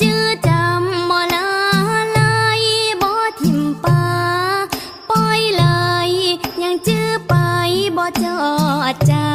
จื้อจำบ่ลาลบ่ทิมปาปอยเลยยังจื้ไปบ่จอดจา